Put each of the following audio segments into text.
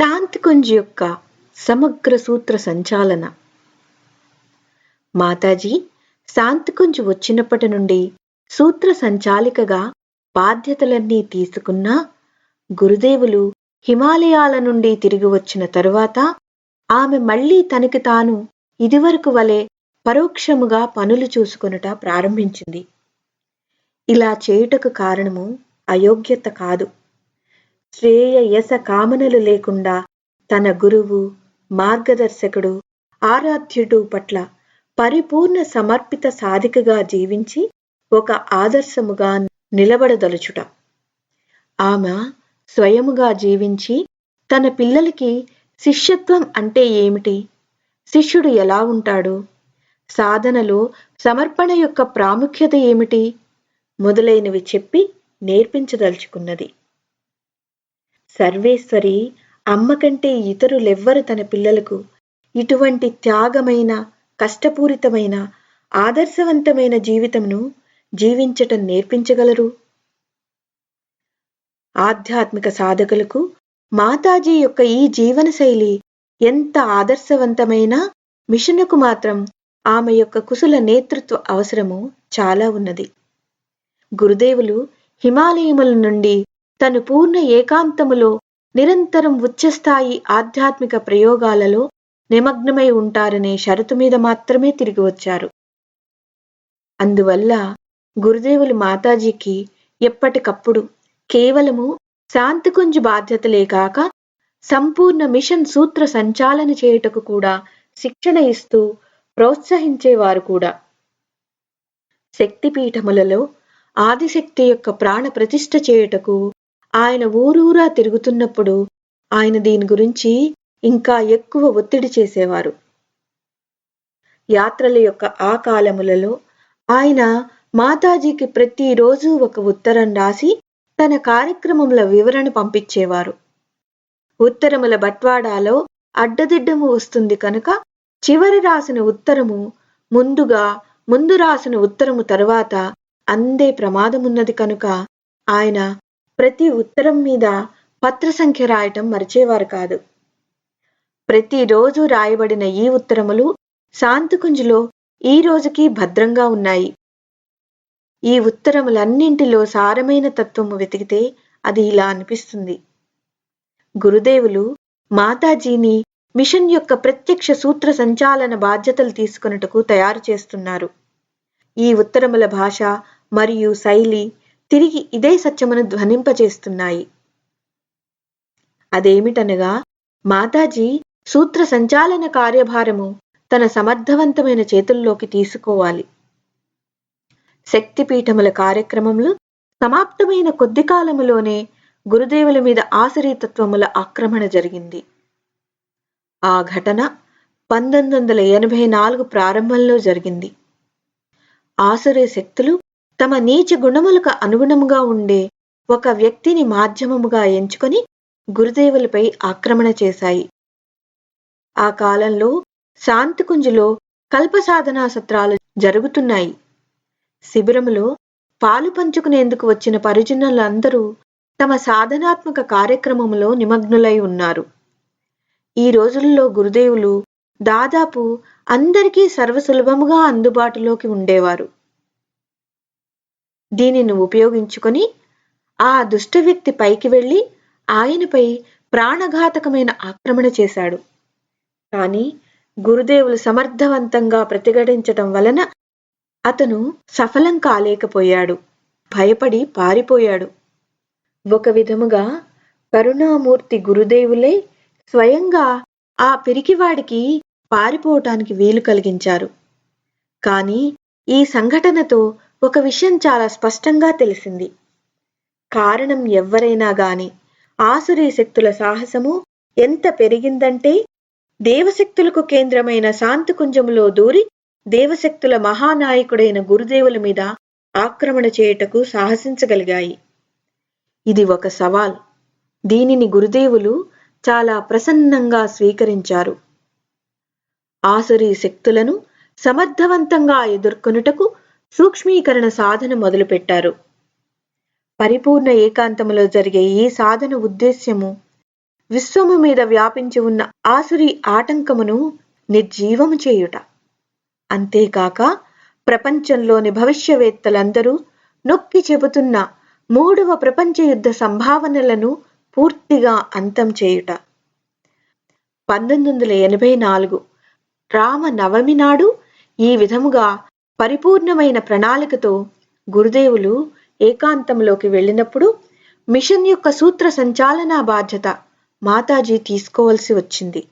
శాంతికుంజ్ యొక్క సమగ్ర సూత్ర సంచాలన. మాతాజీ శాంతికుంజ్ వచ్చినప్పటి నుండి సూత్ర సంచాలికగా బాధ్యతలన్నీ తీసుకున్నా గురుదేవులు హిమాలయాల నుండి తిరిగి వచ్చిన తరువాత ఆమె మళ్ళీ తనకి తాను ఇదివరకు వలె పరోక్షముగా పనులు చూసుకొనుట ప్రారంభించింది. ఇలా చేయుటకు కారణము అయోగ్యత కాదు. శ్రేయ యశ కామనలు లేకుండా తన గురువు మార్గదర్శకుడు ఆరాధ్యుడు పట్ల పరిపూర్ణ సమర్పిత సాధికగా జీవించి ఒక ఆదర్శముగా నిలబడదలుచుట. ఆమె స్వయముగా జీవించి తన పిల్లలకి శిష్యత్వం అంటే ఏమిటి? శిష్యుడు ఎలా ఉంటాడు? సాధనలో సమర్పణ యొక్క ప్రాముఖ్యత ఏమిటి? మొదలైనవి చెప్పి నేర్పించదలుచుకున్నది. సర్వేశ్వరి అమ్మ కంటే ఇతరులెవ్వరు తన పిల్లలకు ఇటువంటి త్యాగమైన కష్టపూరితమైన ఆదర్శవంతమైన జీవితమును జీవించటం నేర్పించగలరు? ఆధ్యాత్మిక సాధకులకు మాతాజీ యొక్క ఈ జీవనశైలి ఎంత ఆదర్శవంతమైన మిషన్కు మాత్రం ఆమె యొక్క కుశల నేతృత్వ అవసరము చాలా ఉన్నది. గురుదేవులు హిమాలయముల నుండి తను పూర్ణ ఏకాంతములో నిరంతరం ఉచ్చస్థాయి ఆధ్యాత్మిక ప్రయోగాలలో నిమగ్నమై ఉంటారనే షరతు మీద మాత్రమే తిరిగి వచ్చారు. అందువల్ల గురుదేవులు మాతాజీకి ఎప్పటికప్పుడు కేవలము శాంతికుంజు బాధ్యతలే కాక సంపూర్ణ మిషన్ సూత్ర సంచాలన చేయుటకు కూడా శిక్షణ ఇస్తూ ప్రోత్సహించేవారు కూడా. శక్తిపీఠములలో ఆదిశక్తి యొక్క ప్రాణ ప్రతిష్ఠ చేయుటకు ఆయన ఊరూరా తిరుగుతున్నప్పుడు ఆయన దీని గురించి ఇంకా ఎక్కువ ఒత్తిడి చేసేవారు. యాత్రల యొక్క ఆ కాలములలో ఆయన మాతాజీకి ప్రతిరోజు ఒక ఉత్తరం రాసి తన కార్యక్రమముల వివరణ పంపించేవారు. ఉత్తరముల బట్వాడాలో అడ్డదిడ్డము వస్తుంది కనుక చివరి రాసిన ఉత్తరము ముందుగా ముందు రాసిన ఉత్తరము తరువాత అందే ప్రమాదమున్నది కనుక ఆయన ప్రతి ఉత్తరం మీద పత్ర సంఖ్య రాయటం మరిచేవారు కాదు. ప్రతిరోజు రాయబడిన ఈ ఉత్తరములు శాంతికుంజులో ఈ రోజుకి భద్రంగా ఉన్నాయి. ఈ ఉత్తరములన్నింటిలో సారమైన తత్వము వెతికితే అది ఇలా అనిపిస్తుంది. గురుదేవులు మాతాజీని మిషన్ యొక్క ప్రత్యక్ష సూత్ర సంచాలన బాధ్యతలు తీసుకున్నట్టుకు తయారు చేస్తున్నారు. ఈ ఉత్తరముల భాష మరియు శైలి తిరిగి ఇదే సత్యమును ధ్వనింపచేస్తున్నాయి అదేమిటనగా మాతాజీ సూత్ర సంచాలన కార్యభారము తన సమర్థవంతమైన చేతుల్లోకి తీసుకోవాలి. శక్తిపీఠముల కార్యక్రమములు సమాప్తమైన కొద్ది కాలములోనే గురుదేవుల మీద ఆశ్రయతత్వముల ఆక్రమణ జరిగింది. ఆ ఘటన పంతొమ్మిది వందల ఎనభై నాలుగు ప్రారంభంలో జరిగింది. ఆసురే శక్తులు తమ నీచ గుణములకు అనుగుణముగా ఉండే ఒక వ్యక్తిని మాధ్యమముగా ఎంచుకొని గురుదేవులపై ఆక్రమణ చేశాయి. ఆ కాలంలో శాంతికుంజులో కల్ప సాధనా సత్రాలు జరుగుతున్నాయి. శిబిరములో పాలు పంచుకునేందుకు వచ్చిన పరిజనులందరూ తమ సాధనాత్మక కార్యక్రమంలో నిమగ్నులై ఉన్నారు. ఈ రోజుల్లో గురుదేవులు దాదాపు అందరికీ సర్వసులభముగా అందుబాటులోకి ఉండేవారు. దీనిని ఉపయోగించుకొని ఆ దుష్ట వ్యక్తి పైకి వెళ్ళి ఆయనపై ప్రాణఘాతకమైన ఆక్రమణ చేశాడు. కానీ గురుదేవులు సమర్థవంతంగా ప్రతిఘటించటం వలన అతను సఫలం కాలేకపోయాడు. భయపడి పారిపోయాడు. ఒక విధముగా కరుణామూర్తి గురుదేవులే స్వయంగా ఆ పిరికివాడికి పారిపోవటానికి వీలు కలిగించారు. కానీ ఈ సంఘటనతో ఒక విషయం చాలా స్పష్టంగా తెలిసింది. కారణం ఎవ్వరైనా గాని ఆసురీ శక్తుల సాహసము ఎంత పెరిగిందంటే దేవశక్తులకు కేంద్రమైన శాంతికుంజములో దూరి దేవశక్తుల మహానాయకుడైన గురుదేవుల మీద ఆక్రమణ చేయుటకు సాహసించగలిగాయి. ఇది ఒక సవాల్. దీనిని గురుదేవులు చాలా ప్రసన్నంగా స్వీకరించారు. ఆసురీ శక్తులను సమర్థవంతంగా ఎదుర్కొనుటకు సూక్ష్మీకరణ సాధన మొదలుపెట్టారు. పరిపూర్ణ ఏకాంతములో జరిగే ఈ సాధన ఉద్దేశ్యము విశ్వము మీద వ్యాపించి ఉన్న ఆసురి ఆటంకమును నిర్జీవము చేయుట. అంతేకాక ప్రపంచంలోని భవిష్యవేత్తలందరూ నొక్కి చెబుతున్న మూడవ ప్రపంచ యుద్ధ సంభావనలను పూర్తిగా అంతం చేయుట. పంతొమ్మిది వందల ఎనభై నాలుగు రామ నవమి నాడు ఈ విధముగా పరిపూర్ణమైన ప్రణాళికతో గురుదేవులు ఏకాంతంలోకి వెళ్ళినప్పుడు మిషన్ యొక్క సూత్ర సంచాలనా బాధ్యత మాతాజీ తీసుకోవలసి వచ్చింది.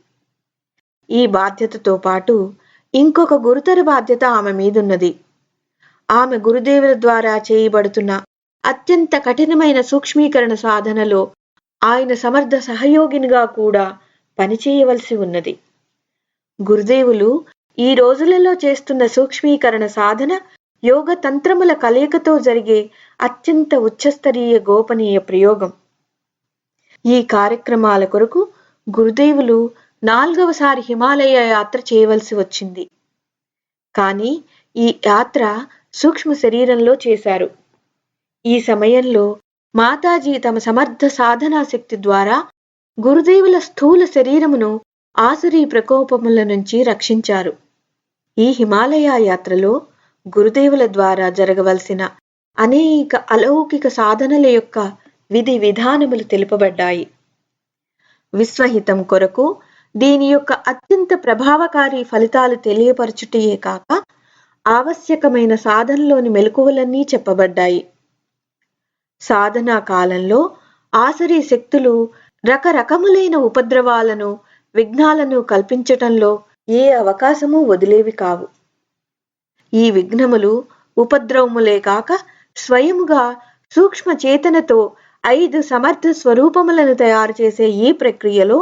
ఈ బాధ్యతతో పాటు ఇంకొక గురుతర బాధ్యత ఆమె మీదున్నది. ఆమె గురుదేవుల ద్వారా చేయబడుతున్న అత్యంత కఠినమైన సూక్ష్మీకరణ సాధనలో ఆయన సమర్థ సహయోగినిగా కూడా పనిచేయవలసి ఉన్నది. గురుదేవులు ఈ రోజులలో చేస్తున్న సూక్ష్మీకరణ సాధన యోగ తంత్రముల కలయికతో జరిగే అత్యంత ఉచ్చస్తరీయ గోపనీయ ప్రయోగం. ఈ కార్యక్రమాల కొరకు గురుదేవులు నాలుగవసారి హిమాలయ యాత్ర చేయవలసి వచ్చింది. కానీ ఈ యాత్ర సూక్ష్మ శరీరంలో చేశారు. ఈ సమయంలో మాతాజీ తమ సమర్థ సాధనా శక్తి ద్వారా గురుదేవుల స్థూల శరీరమును ఆసురీ ప్రకోపముల నుంచి రక్షించారు. ఈ హిమాలయ యాత్రలో గురుదేవుల ద్వారా జరగవలసిన అనేక అలౌకిక సాధనల యొక్క విధి విధానములు తెలుపబడ్డాయి. విశ్వహితం కొరకు దీని యొక్క అత్యంత ప్రభావకారి ఫలితాలు తెలియపరచుటయే కాక ఆవశ్యకమైన సాధనలోని మెలకువలన్నీ చెప్పబడ్డాయి. సాధనా కాలంలో ఆసరి శక్తులు రకరకములైన ఉపద్రవాలను విఘ్నాలను కల్పించటంలో ఏ అవకాశము వదిలేవి కావు. ఈ విఘ్నములు ఉపద్రవములే కాక స్వయముగా సూక్ష్మ చేతనతో ఐదు సమర్థ స్వరూపములను తయారు చేసే ఈ ప్రక్రియలో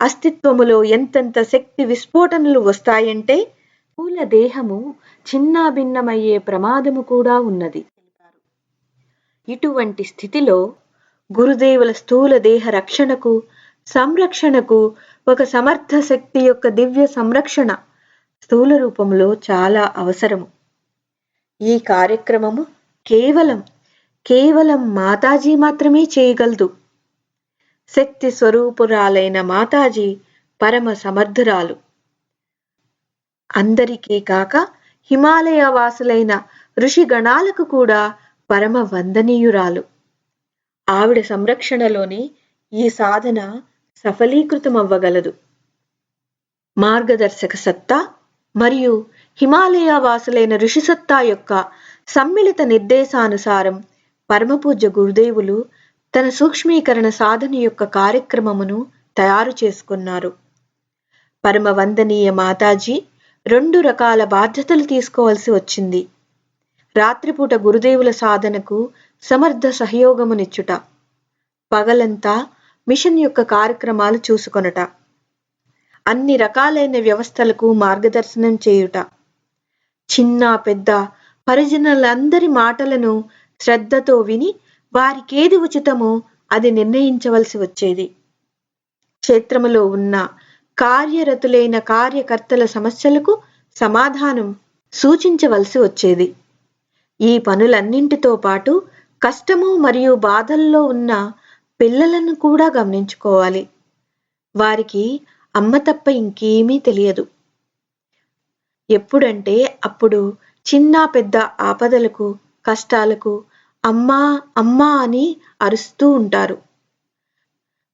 అస్తిత్వములో ఎంతెంత శక్తి విస్ఫోటనలు వస్తాయంటే స్థూల దేహము చిన్నాభిన్నమయ్యే ప్రమాదము కూడా ఉన్నది. ఇటువంటి స్థితిలో గురుదేవుల స్థూల దేహ రక్షణకు సంరక్షణకు ఒక సమర్థ శక్తి యొక్క దివ్య సంరక్షణ స్థూల రూపంలో చాలా అవసరము. ఈ కార్యక్రమము కేవలం కేవలం మాతాజీ మాత్రమే చేయగలదు. శక్తి స్వరూపురాలైన మాతాజీ పరమ సమర్థురాలు. అందరికీ కాక హిమాలయ వాసులైన ఋషి గణాలకు కూడా పరమ వందనీయురాలు. ఆవిడ సంరక్షణలోని ఈ సాధన సఫలీకృతమవ్వగలదు. మార్గదర్శక సత్తా మరియు హిమాలయ వాసులైన ఋషిసత్తా యొక్క సమ్మిళిత నిర్దేశానుసారం పరమపూజ్య గురుదేవులు తన సూక్ష్మీకరణ సాధన యొక్క కార్యక్రమమును తయారు చేసుకున్నారు. పరమ వందనీయ మాతాజీ రెండు రకాల బాధ్యతలు తీసుకోవాల్సి వచ్చింది. రాత్రిపూట గురుదేవుల సాధనకు సమర్థ సహయోగమునిచ్చుట. పగలంతా మిషన్ యొక్క కార్యక్రమాలు చూసుకొనట. అన్ని రకాలైన వ్యవస్థలకు మార్గదర్శనం చేయుట. చిన్న పెద్ద పరిజనులందరి మాటలను శ్రద్ధతో విని వారికేది ఉచితమో అది నిర్ణయించవలసి వచ్చేది. క్షేత్రములో ఉన్న కార్యరతులైన కార్యకర్తల సమస్యలకు సమాధానం సూచించవలసి వచ్చేది. ఈ పనులన్నింటితో పాటు కష్టము మరియు బాధల్లో ఉన్న పిల్లలను కూడా గమనించుకోవాలి. వారికి అమ్మ తప్ప ఇంకేమీ తెలియదు. ఎప్పుడంటే అప్పుడు చిన్న పెద్ద ఆపదలకు కష్టాలకు అమ్మా అమ్మా అని అరుస్తూ ఉంటారు.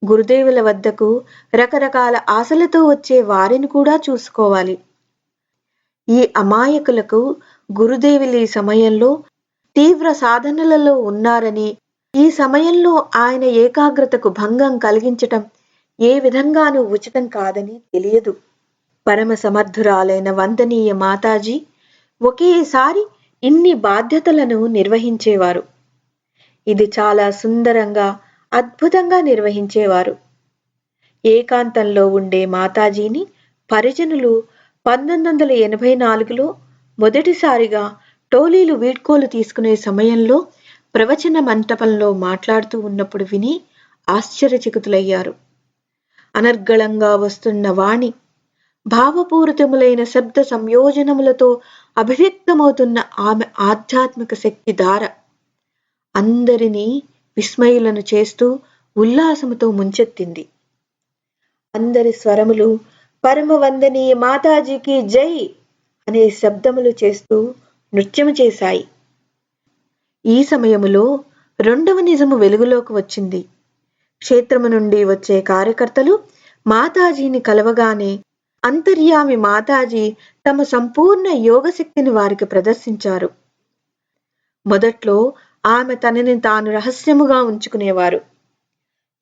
గురుదేవుల వద్దకు రకరకాల ఆశలతో వచ్చే వారిని కూడా చూసుకోవాలి. ఈ అమాయకులకు గురుదేవులు ఈ సమయంలో తీవ్ర సాధనలలో ఉన్నారని ఈ సమయంలో ఆయన ఏకాగ్రతకు భంగం కలిగించటం ఏ విధంగానూ ఉచితం కాదని తెలియదు. పరమ సమర్థురాలైన వందనీయ మాతాజీ ఒకేసారి ఇన్ని బాధ్యతలను నిర్వహించేవారు. ఇది చాలా సుందరంగా అద్భుతంగా నిర్వహించేవారు. ఏకాంతంలో ఉండే మాతాజీని పరిజనులు పంతొమ్మిది వందల ఎనభై నాలుగులో మొదటిసారిగా టోలీలు వీడ్కోలు తీసుకునే సమయంలో ప్రవచన మంటపంలో మాట్లాడుతూ ఉన్నప్పుడు విని ఆశ్చర్యచకితులయ్యారు. అనర్గళంగా వస్తున్న వాణి భావపూరితములైన శబ్ద సంయోజనములతో అభివ్యక్తమవుతున్న ఆమె ఆధ్యాత్మిక శక్తి ధార. అందరినీ విస్మయులను చేస్తూ ఉల్లాసముతో ముంచెత్తింది. అందరి స్వరములు పరమ వందనీయ మాతాజీకి జై అనే శబ్దములు చేస్తూ నృత్యము చేశాయి. ఈ సమయములో రెండవ నిజము వెలుగులోకి వచ్చింది. క్షేత్రము నుండి వచ్చే కార్యకర్తలు మాతాజీని కలవగానే అంతర్యామి మాతాజీ తమ సంపూర్ణ యోగశక్తిని వారికి ప్రదర్శించారు. మొదట్లో ఆమె తనని తాను రహస్యముగా ఉంచుకునేవారు.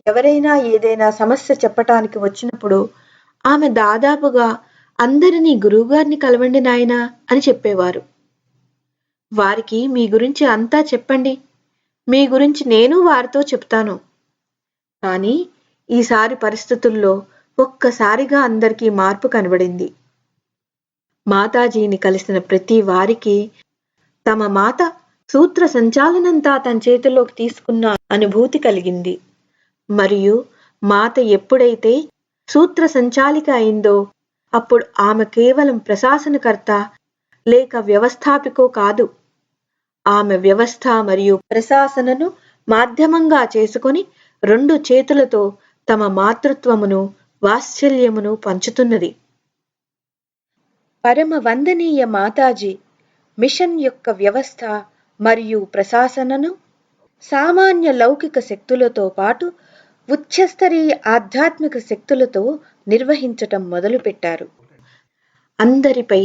ఎవరైనా ఏదైనా సమస్య చెప్పటానికి వచ్చినప్పుడు ఆమె దాదాపుగా అందరినీ గురువుగారిని కలవండి నాయనా అని చెప్పేవారు. వారికి మీ గురించి అంతా చెప్పండి. మీ గురించి నేను వారితో చెప్తాను. కానీ ఈసారి పరిస్థితుల్లో ఒక్కసారిగా అందరికీ మార్పు కనబడింది. మాతాజీని కలిసిన ప్రతి వారికి తమ మాత సూత్ర సంచాలనంతా తన చేతిలోకి తీసుకున్న అనుభూతి కలిగింది. మరియు మాత ఎప్పుడైతే సూత్ర సంచాలిక అయిందో అప్పుడు ఆమె కేవలం ప్రశాసనకర్త లేక వ్యవస్థాపికో కాదు. ఆమె వ్యవస్థ మరియు ప్రశాసనను మాధ్యమంగా చేసుకొని రెండు చేతులతో తమ మాతృత్వమును వాత్సల్యమును పంచుతున్నది. పరమ వందనీయ మాతాజీ మిషన్ యొక్క వ్యవస్థ మరియు ప్రశాసనను సామాన్య లౌకిక శక్తులతో పాటు ఉచ్చస్తరీయ ఆధ్యాత్మిక శక్తులతో నిర్వహించటం మొదలుపెట్టారు. అందరిపై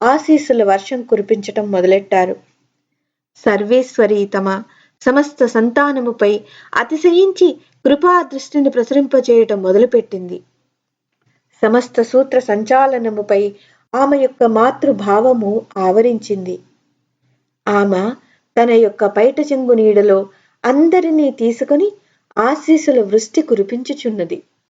ఆశీస్సుల వర్షం కురిపించటం మొదలెట్టారు. సర్వేశ్వరి తమ సమస్త సంతానముపై అతిశయించి కృపా దృష్టిని ప్రసరింపజేయటం మొదలుపెట్టింది. సమస్త సూత్ర సంచాలనముపై ఆమె యొక్క మాతృభావము ఆవరించింది. ఆమె తన యొక్క పైట చెంగు నీడలో అందరినీ తీసుకుని ఆశీస్సుల వృష్టి కురిపించుచున్నది.